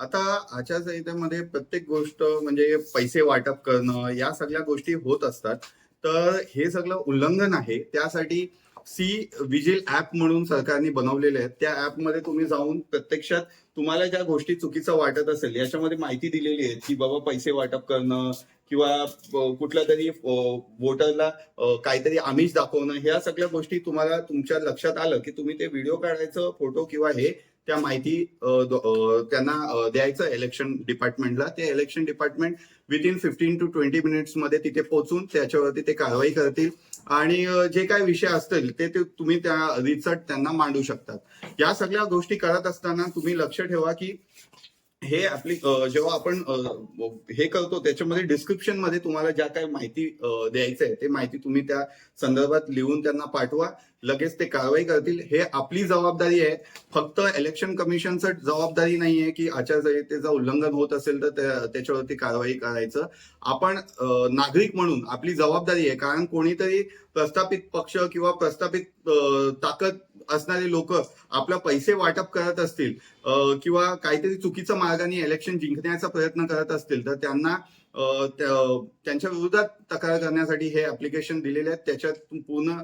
आता आचारसंहितेमध्ये प्रत्येक गोष्ट म्हणजे पैसे वाटप करणं या सगळ्या गोष्टी होत असतात. तर हे सगळं उल्लंघन आहे. त्यासाठी सी विजिल ऍप म्हणून सरकारने बनवलेले आहेत. त्या ऍपमध्ये तुम्ही जाऊन प्रत्यक्षात तुम्हाला ज्या गोष्टी चुकीचं वाटत असेल याच्यामध्ये माहिती दिलेली आहे की बाबा पैसे वाटप करणं किंवा कुठल्या तरी वोटरला काहीतरी आमिष दाखवणं ह्या सगळ्या गोष्टी तुम्हाला तुमच्या लक्षात आलं की तुम्ही ते व्हिडिओ काढायचं फोटो किंवा हे त्या माहिती त्यांना द्यायचं इलेक्शन डिपार्टमेंटला ते election department within fifteen to twenty मिनिट्समध्ये तिथे पोहोचून त्याच्यावरती ते कारवाई करतील. आणि जे काही विषय असतील ते ते तुम्ही त्या रिसर्च त्यांना मांडू शकतात. या सगळ्या गोष्टी करत असताना तुम्ही लक्ष ठेवा की हे आपली जेव्हा आपण हे करतो त्याच्यामध्ये डिस्क्रिप्शनमध्ये तुम्हाला ज्या काही माहिती द्यायचं आहे ते माहिती तुम्ही त्या संदर्भात लिहून त्यांना पाठवा. लगेच ते कारवाई करतील. हे आपली जबाबदारी आहे. फक्त इलेक्शन कमिशनचं जबाबदारी नाहीये की आचारसंहितेचं उल्लंघन होत असेल तर त्या- त्याच्यावरती कारवाई करायचं. आपण नागरिक म्हणून आपली जबाबदारी आहे. कारण कोणीतरी प्रस्थापित पक्ष किंवा प्रस्थापित ताकद असणारे लोक आपला पैसे वाटप करत असतील किंवा काहीतरी चुकीचं मार्गाने इलेक्शन जिंकण्याचा प्रयत्न करत असतील तर त्यांना त्यांच्या विरोधात तक्रार करण्यासाठी हे ऍप्लिकेशन दिलेले आहेत. त्याच्यात पूर्ण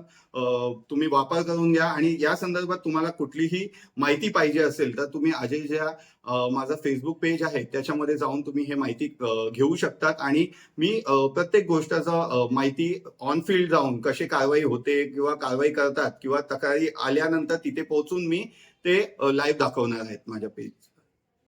तुम्ही वापर करून घ्या आणि या संदर्भात तुम्हाला कुठलीही माहिती पाहिजे असेल तर तुम्ही अजय ज्या माझा फेसबुक पेज आहे त्याच्यामध्ये जाऊन तुम्ही हे माहिती घेऊ शकतात. आणि मी प्रत्येक गोष्टाचा माहिती ऑन फील्ड जाऊन कशी कारवाई होते किंवा कारवाई करतात किंवा तक्रारी आल्यानंतर तिथे पोहोचून मी ते लाईव्ह दाखवणार आहेत माझ्या पेज